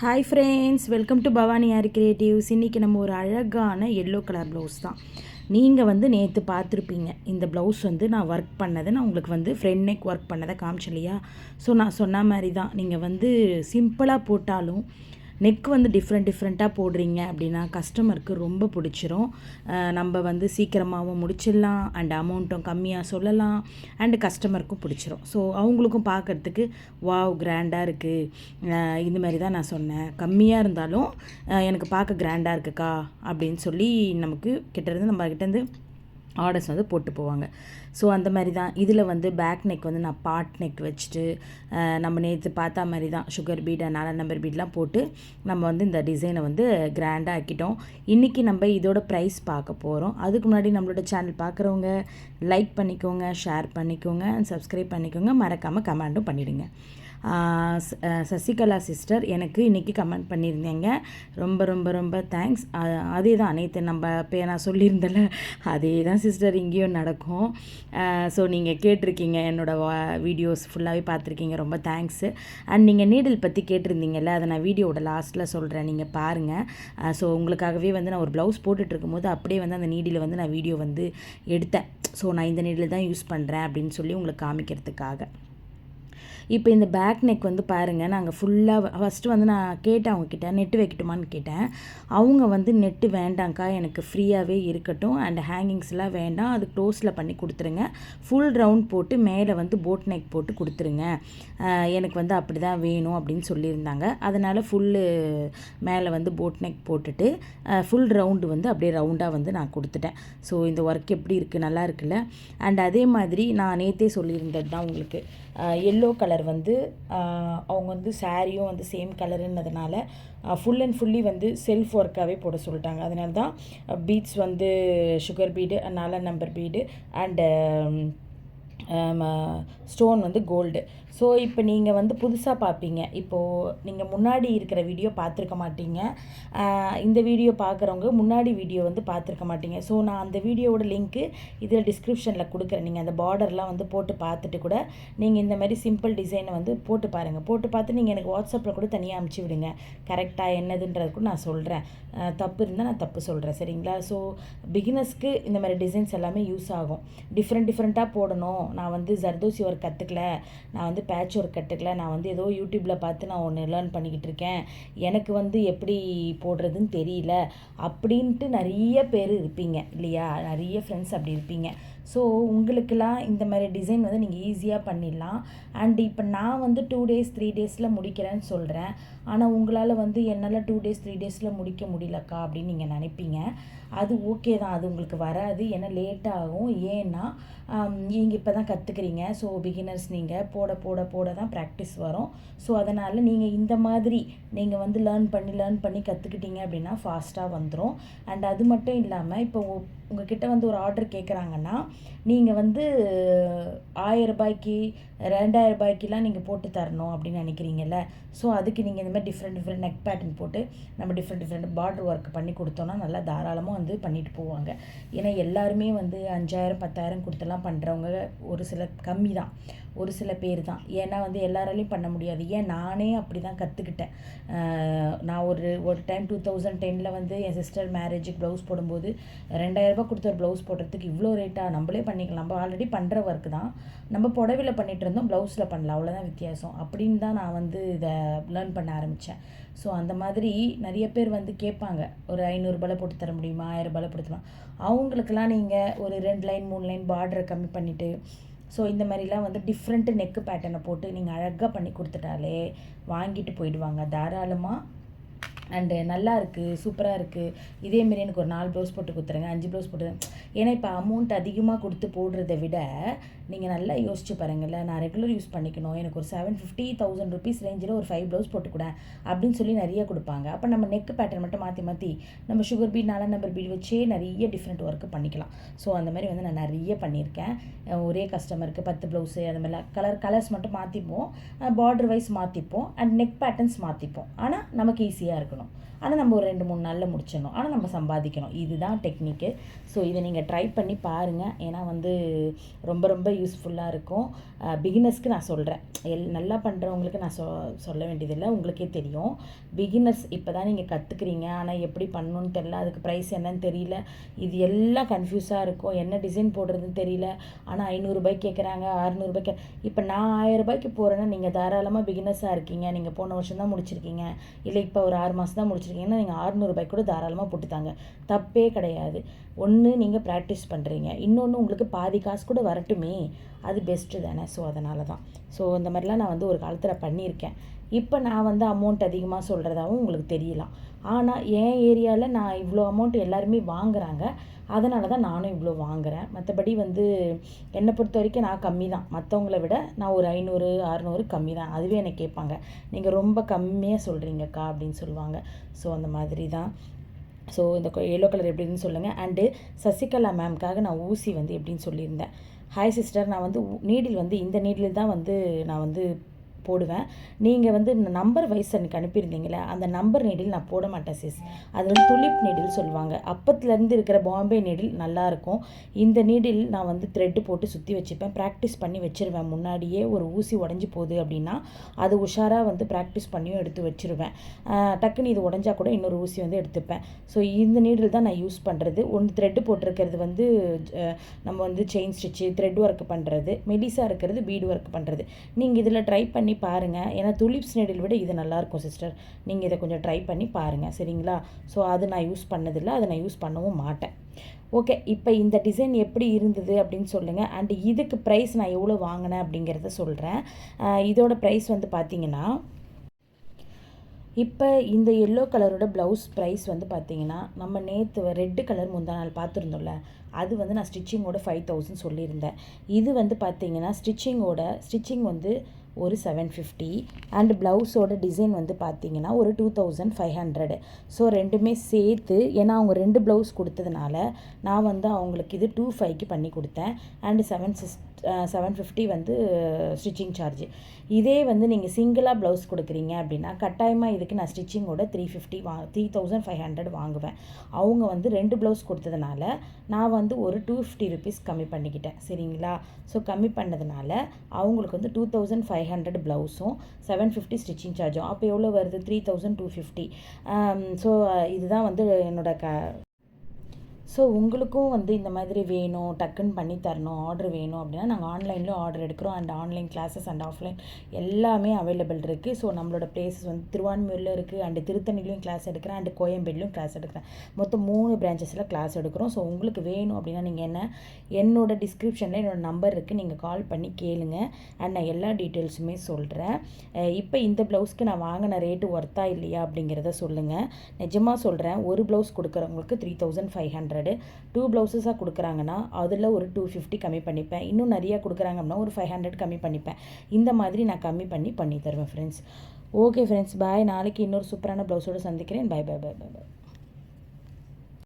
Hi friends welcome to Bhavani Aari creatives இன்றைக்கி நம்ம ஒரு அழகான எல்லோ கலர் ப்ளவுஸ் தான். நீங்கள் வந்து நேற்று பார்த்துருப்பீங்க. இந்த ப்ளவுஸ் வந்து நான் ஒர்க் பண்ணதை நான் உங்களுக்கு வந்து ஃப்ரெண்ட் நெக் ஒர்க் பண்ணதை காமிச்சேன் இல்லையா? ஸோ நான் சொன்ன மாதிரி தான். நீங்கள் வந்து சிம்பிளாக போட்டாலும் நெக் வந்து டிஃப்ரெண்ட் டிஃப்ரெண்ட்டாக போடுறீங்க அப்படின்னா கஸ்டமருக்கு ரொம்ப பிடிச்சிரும். நம்ம வந்து சீக்கிரமாகவும் முடிச்சிடலாம். அண்ட் அமௌண்ட்டும் கம்மியாக சொல்லலாம். அண்டு கஸ்டமருக்கும் பிடிச்சிரும். ஸோ அவங்களுக்கும் பார்க்கறதுக்கு வாவ் கிராண்டாக இருக்குது இந்த மாதிரி தான் நான் சொன்னேன். கம்மியாக இருந்தாலும் எனக்கு பார்க்க கிராண்டாக இருக்குக்கா அப்படின்னு சொல்லி நமக்கு கிட்டேருந்து நம்ம கிட்டேருந்து ஆர்டர்ஸ் வந்து போட்டு போவாங்க. ஸோ அந்த மாதிரி தான் இதில் வந்து பேக் நெக் வந்து நான் பாட் நெக் வச்சுட்டு நம்ம நேற்று பார்த்தா மாதிரி தான் சுகர் பீட் நாலு நம்பர் பீட்லாம் போட்டு நம்ம வந்து இந்த டிசைனை வந்து கிராண்டாக ஆக்கிட்டோம். இன்றைக்கி நம்ம இதோட ப்ரைஸ் பார்க்க போகிறோம் அதுக்கு முன்னாடி நம்மளோட சேனல் பார்க்குறவங்க லைக் பண்ணிக்கோங்க ஷேர் பண்ணிக்கோங்க சப்ஸ்கிரைப் பண்ணிக்கோங்க. மறக்காமல் கமெண்ட்டும் பண்ணிவிடுங்க சசிகலா சிஸ்டர் எனக்கு இன்றைக்கி கமெண்ட் பண்ணியிருந்தீங்க. ரொம்ப ரொம்ப ரொம்ப தேங்க்ஸ் அதே தான் நேற்று நம்ம இப்போ நான் சொல்லியிருந்தேன்ல அதே தான் சிஸ்டர் இங்கேயும் நடக்கும். ஸோ நீங்கள் கேட்டிருக்கீங்க என்னோடய வீடியோஸ் ஃபுல்லாகவே பார்த்துருக்கீங்க ரொம்ப தேங்க்ஸு அண்ட் நீங்கள் நீடில் பற்றி கேட்டிருந்தீங்கல்ல அதை நான் வீடியோவோட லாஸ்ட்டில் சொல்கிறேன் நீங்கள் பாருங்கள் ஸோ உங்களுக்காகவே வந்து நான் ஒரு ப்ளவுஸ் போட்டுட்டு இருக்கும்போது அப்படியே வந்து அந்த நீடில் வந்து நான் வீடியோ வந்து எடுத்தேன். ஸோ நான் இந்த நீடில் தான் யூஸ் பண்ணுறேன் அப்படின்னு சொல்லி உங்களுக்கு காமிக்கிறதுக்காக. இப்போ இந்த பேக் நெக் வந்து பாருங்கள் நாங்கள் ஃபுல்லாக ஃபஸ்ட்டு வந்து நான் கேட்டேன் அவங்கக்கிட்ட நெட்டு வைக்கட்டுமான்னு கேட்டேன். அவங்க வந்து நெட்டு வேண்டாங்க்கா எனக்கு ஃப்ரீயாகவே இருக்கட்டும் அண்ட் ஹேங்கிங்ஸ்லாம் வேண்டாம் அது க்ளோஸில் பண்ணி கொடுத்துருங்க. ஃபுல் ரவுண்ட் போட்டு மேலே வந்து போட் நெக் போட்டு கொடுத்துருங்க. எனக்கு வந்து அப்படி தான் வேணும் அப்படின்னு சொல்லியிருந்தாங்க. அதனால் ஃபுல்லு மேலே வந்து போட் நெக் போட்டுட்டு ஃபுல் ரவுண்டு வந்து அப்படியே ரவுண்டாக வந்து நான் கொடுத்துட்டேன். ஸோ இந்த ஒர்க் எப்படி இருக்குது நல்லா இருக்குல்ல? அண்ட் அதே மாதிரி நான் நேற்றே சொல்லியிருந்தது தான் உங்களுக்கு எல்லோ கலர் வந்து அவங்க வந்து சாரியும் வந்து சேம் கலருன்னதுனால ஃபுல் அண்ட் ஃபுல்லி வந்து செல்ஃப் ஒர்க்காகவே போட சொல்லிட்டாங்க. அதனால தான் பீட்ஸ் வந்து சுகர் பீடு நாலா நம்பர் பீடு அண்டு ஸ்டோன் வந்து கோல்டு ஸோ இப்போ நீங்கள் வந்து புதுசாக பார்ப்பீங்க இப்போது நீங்கள் முன்னாடி இருக்கிற வீடியோ பார்த்துருக்க மாட்டீங்க. இந்த வீடியோ பார்க்குறவங்க முன்னாடி வீடியோ வந்து பார்த்துருக்க மாட்டீங்க. ஸோ நான் அந்த வீடியோவோட லிங்க்கு இதில் டிஸ்கிரிப்ஷனில் கொடுக்குறேன். நீங்கள் அந்த பார்டர்லாம் வந்து போட்டு பார்த்துட்டு கூட நீங்கள் இந்த மாதிரி சிம்பிள் டிசைனை வந்து போட்டு பாருங்கள் போட்டு பார்த்து நீங்கள் எனக்கு வாட்ஸ்அப்பில் கூட தனியாக அமுச்சு விடுங்க. கரெக்டாக என்னதுன்றது கூட நான் சொல்கிறேன் தப்பு இருந்தால் நான் தப்பு சொல்கிறேன் சரிங்களா? ஸோ பிகினர்ஸ்க்கு இந்த மாதிரி டிசைன்ஸ் எல்லாமே யூஸ் ஆகும். டிஃப்ரெண்ட் டிஃப்ரெண்ட்டாக போடணும். நான் வந்து ஜர்தோசி ஒர்க் கற்றுக்கல நான் வந்து பேட்ச் ஒர்க் கற்றுக்கல நான் வந்து ஏதோ யூடியூப்பில் பார்த்து நான் ஒன்று லேர்ன் பண்ணிக்கிட்டு இருக்கேன். எனக்கு வந்து எப்படி போடுறதுன்னு தெரியல. அப்படின்ட்டு நிறைய பேர் இருப்பீங்க இல்லையா? நிறைய ஃப்ரெண்ட்ஸ் அப்படி இருப்பீங்க. ஸோ உங்களுக்கெல்லாம் இந்த மாதிரி டிசைன் வந்து நீங்கள் ஈஸியாக பண்ணிடலாம். அண்ட் இப்போ நான் வந்து டூ டேஸ் த்ரீ டேஸில் முடிக்கிறேன்னு சொல்கிறேன் ஆனால் உங்களால் வந்து என்னால் டூ டேஸ் த்ரீ டேஸில் முடிக்க முடியலக்கா அப்படின்னு நீங்கள் நினைப்பீங்க. அது ஓகே தான். அது உங்களுக்கு வராது. ஏன்னா லேட் ஆகும். ஏன்னா நீங்கள் இப்போ தான் கற்றுக்குறீங்க ஸோ பிகினர்ஸ் நீங்கள் போட போட போட தான் ப்ராக்டிஸ் வரும். ஸோ அதனால் நீங்கள் இந்த மாதிரி நீங்கள் வந்து லேர்ன் பண்ணி லேர்ன் பண்ணி கற்றுக்கிட்டீங்க அப்படின்னா ஃபாஸ்ட்டாக வந்துடும் அண்ட் அது மட்டும் இல்லாமல் இப்போ உ- உங்ககிட்ட வந்து ஒரு ஆர்டர் கேட்குறாங்கன்னா நீங்கள் வந்து ஆயிரம் ரூபாய்க்கு ரெண்டாயிரம் ரூபாய்க்குலாம் நீங்கள் போட்டு தரணும் அப்படின்னு நினைக்கிறீங்கல்ல. ஸோ அதுக்கு நீங்கள் இந்த மாதிரி டிஃப்ரெண்ட் டிஃப்ரெண்ட் நெக் பேட்டர்ன் போட்டு நம்ம டிஃப்ரெண்ட் டிஃப்ரெண்ட் பார்டர் ஒர்க் பண்ணி கொடுத்தோன்னா நல்லா தாராளமாக வந்து பண்ணிட்டு போவாங்க. ஏன்னா எல்லாருமே வந்து அஞ்சாயிரம் பத்தாயிரம் கொடுத்தெல்லாம் பண்ணுறவங்க ஒரு சில கம்மி தான் ஒரு சில பேர் தான். ஏன்னா வந்து எல்லாராலையும் பண்ண முடியாது. ஏன் நானே அப்படி தான் கற்றுக்கிட்டேன் நான் ஒரு ஒரு டைம் டூ தௌசண்ட் டெனில் வந்து என் சிஸ்டர் மேரேஜுக்கு ப்ளவுஸ் போடும்போது ரெண்டாயிரரூபா கொடுத்த கொடுத்து ஒரு ப்ளவுஸ் போடுறதுக்கு இவ்வளோ ரேட்டாக நம்மளே பண்ணிக்கலாம். நம்ம ஆல்ரெடி பண்ணுற ஒர்க் தான். நம்ம புடவையில் பண்ணிட்டு இருந்தோம் ப்ளவுஸில் பண்ணல. அவ்வளோதான் வித்தியாசம். அப்படின்னு தான் நான் வந்து இதை லேர்ன் பண்ண ஆரம்பித்தேன் ஸோ அந்த மாதிரி நிறைய பேர் வந்து கேட்பாங்க. ஒரு ஐநூறுரூபால போட்டு தர முடியுமா? ஆயிரம் ரூபாயில் போட்டு தரலாம். அவங்களுக்கெல்லாம் நீங்கள் ஒரு ரெண்டு லைன் மூணு லைன் பார்டரை கம்மி பண்ணிவிட்டு ஸோ இந்த மாதிரிலாம் வந்து டிஃப்ரெண்ட்டு நெக்கு பேட்டர்னை போட்டு நீங்கள் அழகாக பண்ணி கொடுத்துட்டாலே வாங்கிட்டு போயிடுவாங்க. தாராளமாக அண்டு eh, நல்லா இருக்குது சூப்பராக இருக்குது இதேமாரி எனக்கு ஒரு நாலு ப்ளவுஸ் போட்டு கொடுத்துருங்க அஞ்சு ப்ளவுஸ் போட்டு ஏன்னா இப்போ அமௌண்ட் அதிகமாக கொடுத்து போடுறத விட நீங்கள் நல்லா யோசிச்சு பாருங்களேன் நான் ரெகுலர் யூஸ் பண்ணிக்கணும். எனக்கு ஒரு செவன் ஃபிஃப்டி தௌசண்ட் ருபீஸ் ரேஞ்சில் ஒரு ஃபைவ் ப்ளவுஸ் போட்டுக்கூட அப்படின்னு சொல்லி நிறைய கொடுப்பாங்க. அப்போ நம்ம நெக் பேட்டர்ன் மட்டும் மாற்றி மாற்றி நம்ம சுகர் பீட் நாலா நம்பர் பீட் வச்சே நிறைய டிஃப்ரெண்ட் ஒர்க்கு பண்ணிக்கலாம். ஸோ அந்த மாதிரி வந்து நான் நிறைய பண்ணியிருக்கேன். ஒரே கஸ்டமருக்கு பத்து ப்ளவுஸு அந்த மாதிரிலாம் கலர் கலர்ஸ் மட்டும் மாற்றிப்போம் பார்டர் வைஸ் மாற்றிப்போம் அண்ட் நெக் பேட்டர்ன்ஸ் மாற்றிப்போம் ஆனால் நமக்கு ஈஸியாக இருக்கும். 了 ஆனால் நம்ம ஒரு ரெண்டு மூணு நாளில் முடிச்சிடணும். ஆனால் நம்ம சம்பாதிக்கணும். இதுதான் டெக்னிக்கு ஸோ இதை நீங்கள் ட்ரை பண்ணி பாருங்கள் ஏன்னா வந்து ரொம்ப ரொம்ப யூஸ்ஃபுல்லாக இருக்கும். பிகினர்ஸ்க்கு நான் சொல்கிறேன் எல் நல்லா பண்ணுறவங்களுக்கு நான் சொ சொல்ல வேண்டியதில்லை. உங்களுக்கே தெரியும். பிகினர்ஸ் இப்போ தான் நீங்கள் கற்றுக்குறீங்க ஆனால் எப்படி பண்ணணும்னு தெரில அதுக்கு ப்ரைஸ் என்னன்னு தெரியல. இது எல்லாம் கன்ஃபியூஸாக இருக்கும். என்ன டிசைன் போடுறதுன்னு தெரியல. ஆனால் ஐநூறுரூபாய்க்கு கேட்குறாங்க அறநூறுபாய்க்கு இப்போ நான் ஆயிரரூபாய்க்கு போகிறேன்னா நீங்கள் தாராளமாக பிகினர்ஸாக இருக்கீங்க. நீங்கள் போன வருஷம் தான் முடிச்சிருக்கீங்க. இல்லை இப்போ ஒரு ஆறு மாதம் தான் வச்சுருக்கீங்கன்னா நீங்கள் ஆறுநூறுபாய்க்கு கூட தாராளமாக போட்டுத்தாங்க. தப்பே கிடையாது. ஒன்று நீங்கள் ப்ராக்டிஸ் பண்ணுறீங்க இன்னொன்று உங்களுக்கு பாதி காசு கூட வரட்டுமே. அது பெஸ்ட்டு தானே. ஸோ அதனால தான் ஸோ இந்த மாதிரிலாம் நான் வந்து ஒரு காலத்தில் பண்ணியிருக்கேன். இப்போ நான் வந்து அமௌண்ட் அதிகமாக சொல்கிறதாவும் உங்களுக்கு தெரியலாம். ஆனால் என் ஏரியாவில் நான் இவ்வளோ அமௌண்ட் எல்லாருமே வாங்குறாங்க. அதனால தான் நானும் இவ்வளோ வாங்குகிறேன் மற்றபடி வந்து என்னை பொறுத்த வரைக்கும் நான் கம்மி தான் மற்றவங்கள விட நான் ஒரு ஐநூறு அறநூறு கம்மி தான் அதுவே என்னை கேட்பாங்க. நீங்கள் ரொம்ப கம்மியாக சொல்கிறீங்கக்கா அப்படின்னு சொல்லுவாங்க. ஸோ அந்த மாதிரி தான் ஸோ இந்த எல்லோ கலர் எப்படின்னு சொல்லுங்கள் அண்டு சசிகலா மேம்க்காக நான் ஊசி வந்து எப்படின்னு சொல்லியிருந்தேன். ஹாய் சிஸ்டர் நான் வந்து நீடில் வந்து இந்த நீடில் தான் வந்து நான் வந்து போடுவேன். நீங்கள் வந்து நம்பர் வைஸ் எனக்கு அனுப்பியிருந்தீங்களே அந்த நம்பர் நீடில் நான் போட மாட்டேன் சிஸ் அது வந்து துலிப் நீடில் சொல்லுவாங்க. அப்பத்துலேருந்து இருக்கிற பாம்பே நீடில் நல்லாயிருக்கும் இந்த நீடில் நான் வந்து த்ரெட்டு போட்டு சுற்றி வச்சுப்பேன். ப்ராக்டிஸ் பண்ணி வச்சுருவேன். முன்னாடியே ஒரு ஊசி உடஞ்சி போகுது அப்படின்னா அது உஷாராக வந்து ப்ராக்டிஸ் பண்ணியும் எடுத்து வச்சுருவேன். டக்குன்னு இது உடஞ்சா கூட இன்னொரு ஊசி வந்து எடுத்துப்பேன். ஸோ இந்த நீடில் தான் நான் யூஸ் பண்ணுறது ஒன்று த்ரெட்டு போட்டிருக்கிறது வந்து நம்ம வந்து செயின் ஸ்டிச்சு த்ரெட் ஒர்க் பண்ணுறது மெலிசாக இருக்கிறது பீடு ஒர்க் பண்ணுறது நீங்கள் இதில் ட்ரை பண்ணி பண்ணி பாருங்கள் ஏன்னா துலிப்ஸ் நெடில் விட இது நல்லாயிருக்கும் சிஸ்டர் நீங்கள் இதை கொஞ்சம் ட்ரை பண்ணி பாருங்கள் சரிங்களா? ஸோ அது நான் யூஸ் பண்ணதில்லை. அதை நான் யூஸ் பண்ணவும் மாட்டேன். ஓகே இப்போ இந்த டிசைன் எப்படி இருந்தது அப்படின்னு சொல்லுங்கள் அண்ட் இதுக்கு ப்ரைஸ் நான் எவ்வளோ வாங்கினேன் அப்படிங்கிறத சொல்கிறேன் இதோட ப்ரைஸ் வந்து பார்த்தீங்கன்னா இப்போ இந்த எல்லோ கலரோட ப்ளவுஸ் ப்ரைஸ் வந்து பார்த்திங்கன்னா நம்ம நேற்று ரெட்டு கலர் முந்தா நாள் பார்த்துருந்தோம்ல அது வந்து நான் ஸ்டிச்சிங்கோட ஃபைவ் தௌசண்ட் சொல்லியிருந்தேன். இது வந்து பார்த்திங்கன்னா ஸ்டிச்சிங்கோட ஸ்டிச்சிங் வந்து ஒரு செவன் ஃபிஃப்டி அண்ட் ப்ளவுஸோட டிசைன் வந்து பார்த்தீங்கன்னா ஒரு two thousand five hundred so ரெண்டுமே சேர்த்து ஏன்னா அவங்க ரெண்டு ப்ளவுஸ் கொடுத்ததுனால நான் வந்து அவங்களுக்கு இது டூ ஃபைவ்க்கு பண்ணி கொடுத்தேன். And seven six seven fifty வந்து ஸ்டிச்சிங் சார்ஜ் இதே வந்து நீங்கள் சிங்கிளாக ப்ளவுஸ் கொடுக்குறீங்க அப்படின்னா கட்டாயமாக இதுக்கு நான் ஸ்டிச்சிங்கோட த்ரீ ஃபிஃப்டி வா த்ரீ தௌசண்ட் ஃபைவ் ஹண்ட்ரட் வாங்குவேன். அவங்க வந்து ரெண்டு ப்ளவுஸ் கொடுத்ததுனால நான் வந்து ஒரு டூ ஃபிஃப்டி ருபீஸ் கம்மி பண்ணிக்கிட்டேன். சரிங்களா? ஸோ கம்மி பண்ணதுனால அவங்களுக்கு வந்து டூ தௌசண்ட் ஃபைவ் ஹண்ட்ரட் ப்ளவுஸும் செவன் ஃபிஃப்டி ஸ்டிச்சிங் சார்ஜும் அப்போ எவ்வளோ வருது? Three thousand two fifty so இதுதான் வந்து என்னோடய க ஸோ உங்களுக்கும் வந்து இந்த மாதிரி வேணும் டக்குன்னு பண்ணி தரணும் ஆர்டர் வேணும் அப்படின்னா நாங்கள் ஆன்லைன்லேயும் ஆர்டர் எடுக்கிறோம். And online classes and offline எல்லாமே அவைலபிள் இருக்குது ஸோ நம்மளோட பிளேஸஸ் வந்து திருவான்மையூரில் இருக்குது அண்டு திருத்தணிலையும் கிளாஸ் எடுக்கிறேன். அண்டு கோயம்பேடுலையும் கிளாஸ் எடுக்கிறேன். மொத்தம் மூணு பிரான்ச்சஸில் கிளாஸ் எடுக்கிறோம். ஸோ உங்களுக்கு வேணும் அப்படின்னா நீங்கள் என்ன என்னோட டிஸ்கிரிப்ஷனில் என்னோடய நம்பர் இருக்குது நீங்கள் கால் பண்ணி கேளுங்க. அண்ட் நான் எல்லா டீட்டெயில்ஸுமே சொல்கிறேன் இப்போ இந்த ப்ளவுஸ்க்கு நான் வாங்கின ரேட்டு ஒர்த்தா இல்லையா அப்படிங்கிறத சொல்லுங்கள் நிஜமாக சொல்கிறேன் ஒரு blouse கொடுக்குறவங்களுக்கு three thousand five hundred hundred two ப்ளவுஸஸாக கொடுக்குறாங்கன்னா அதில் ஒரு டூ ஃபிஃப்டி கம்மி பண்ணிப்பேன். இன்னும் நிறையா கொடுக்குறாங்க அப்படின்னா ஒரு ஃபைவ் ஹண்ட்ரட் கம்மி பண்ணிப்பேன். இந்த மாதிரி நான் கம்மி பண்ணி பண்ணி தருவேன் ஃப்ரெண்ட்ஸ் ஓகே ஃப்ரெண்ட்ஸ் பாய் நாளைக்கு இன்னொரு சூப்பரான ப்ளவுஸோடு சந்திக்கிறேன். பாய் பாய் பாய் பாய் பாய்